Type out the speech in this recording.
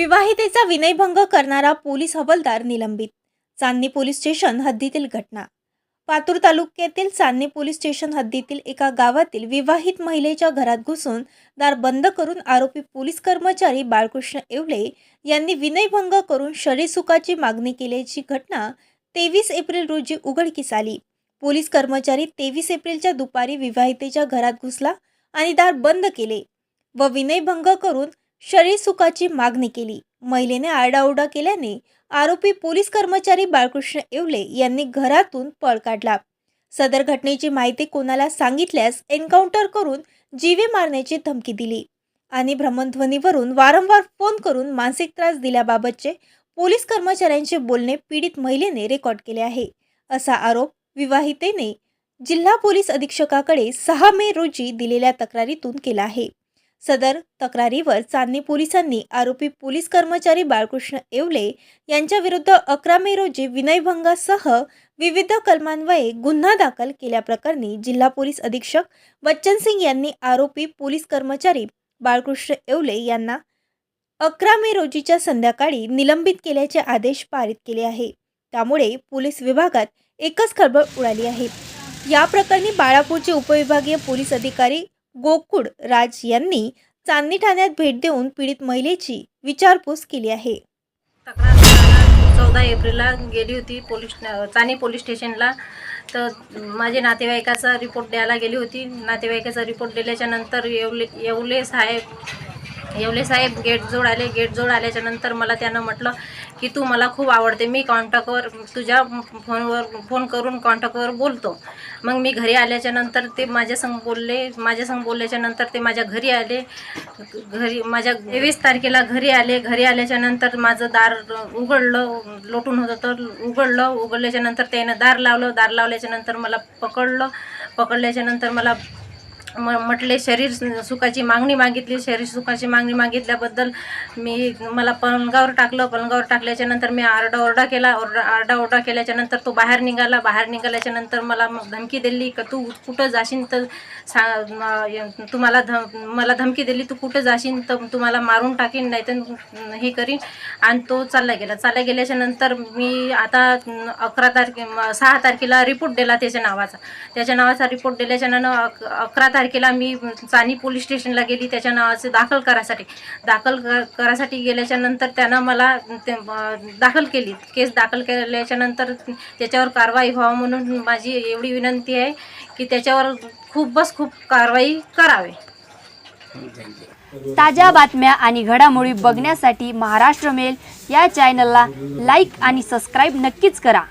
विवाहितेचा विनयभंग करणारा पोलीस हवालदार निलंबित चांदणी पोलीस स्टेशन हद्दीतील घटना. पातूर तालुक्यातील चांदणी पोलीस स्टेशन हद्दीतील एका गावातील विवाहित महिलेच्या घरात घुसून दार बंद करून आरोपी पोलीस कर्मचारी बाळकृष्ण येवले यांनी विनयभंग करून शरीरसुखाची मागणी केल्याची घटना तेवीस एप्रिल रोजी उघडकीस आली. पोलीस कर्मचारी तेवीस एप्रिलच्या दुपारी विवाहितेच्या घरात घुसला आणि दार बंद केले व विनयभंग करून शरीर सुखाची मागणी केली. महिलेने आरडाओरडा केल्याने आरोपी पोलीस कर्मचारी बाळकृष्ण येवले यांनी घरातून पळ काढला. सदर घटनेची माहिती कोणाला सांगितल्यास एन्काउंटर करून जीवे मारण्याची धमकी दिली. आणि भ्रमणध्वनीवरून वारंवार फोन करून मानसिक त्रास दिल्याबाबतचे पोलीस कर्मचाऱ्यांचे बोलणे पीडित महिलेने रेकॉर्ड केले आहे. असा आरोप विवाहितेने जिल्हा पोलीस अधीक्षकाकडे सहा मे रोजी दिलेल्या तक्रारीतून केला आहे. सदर तक्रारीवर चांदणी पोलिसांनी आरोपी पोलीस कर्मचारी बाळकृष्ण येवले यांच्याविरुद्ध अकरा मे रोजी विनयभंगासह विविध कलमान्वये गुन्हा दाखल केल्याप्रकरणी जिल्हा पोलीस अधीक्षक बच्चन सिंग यांनी आरोपी पोलीस कर्मचारी बाळकृष्ण येवले यांना अकरा मे रोजीच्या संध्याकाळी निलंबित केल्याचे आदेश पारित केले आहे. त्यामुळे पोलीस विभागात एकच खळबळ उडाली आहे. या प्रकरणी बाळापूरचे उपविभागीय पोलीस अधिकारी गोकुळ राज यांनी चांदणी ठाण्यात भेट देऊन पीडित महिलेची विचारपूस केली आहे. तक्रार चौदा एप्रिलला गेली होती पोलीस चाणी पोलीस स्टेशनला. तर माझे नातेवाईकाचा रिपोर्ट द्यायला गेली होती. नातेवाईकाचा रिपोर्ट दिल्याच्या नंतर येवले येवले साहेब येवले साहेब गेटजोड आले. गेटजोड आल्याच्यानंतर मला त्यानं म्हटलं की तू मला खूप आवडते. मी कॉन्टॅक्टवर तुझ्या फोनवर फोन करून कॉन्टॅक्टवर बोलतो. मग मी घरी आल्याच्यानंतर ते माझ्यासंग बोलले माझ्यासंग बोलल्याच्या नंतर ते माझ्या घरी आले. घरी माझ्या तेवीस तारखेला घरी आले. घरी आल्याच्यानंतर माझं दार उघडलं लोटून होतं तर उघडलं. उघडल्याच्या नंतर त्यानं दार लावलं. दार लावल्याच्या नंतर मला पकडलं. पकडल्याच्या नंतर मला म म्हटले शरीर सुखाची मागणी मागितली शरीर सुखाची मागणी मागितल्याबद्दल मी मला पलंगावर टाकलं पलंगावर टाकल्याच्यानंतर मी आरडा ओरडा केला ओरडा आरडा ओरडा केल्याच्यानंतर तो बाहेर निघाला बाहेर निघाल्याच्यानंतर मला धमकी दिली का तू कुठं जाशील तर सा तुम्हाला ध मला धमकी दिली तू कुठं जाशील तर तुम्हाला मारून टाकीन नाही तर हे करीन. आणि तो चालला गेला. चालला गेल्याच्यानंतर मी आता अकरा तारखे सहा तारखेला रिपोर्ट दिला त्याच्या नावाचा. त्याच्या नावाचा रिपोर्ट दिल्याच्यानं अकरा अक अकरा तारखेला मी चानी पोलीस स्टेशनला गेली त्याच्या नावाचं दाखल करायसाठी. दाखल क करायसाठी गेल्याच्यानंतर त्यानं मला ते दाखल केली. केस दाखल केल्याच्यानंतर त्याच्यावर कारवाई व्हावं म्हणून माझी एवढी विनंती आहे की त्याच्यावर खूपच खूप कारवाई करावी. ताज्या बातम्या आणि घडामोडी बघण्यासाठी महाराष्ट्र मेल या चॅनलला लाईक आणि सबस्क्राईब नक्कीच करा.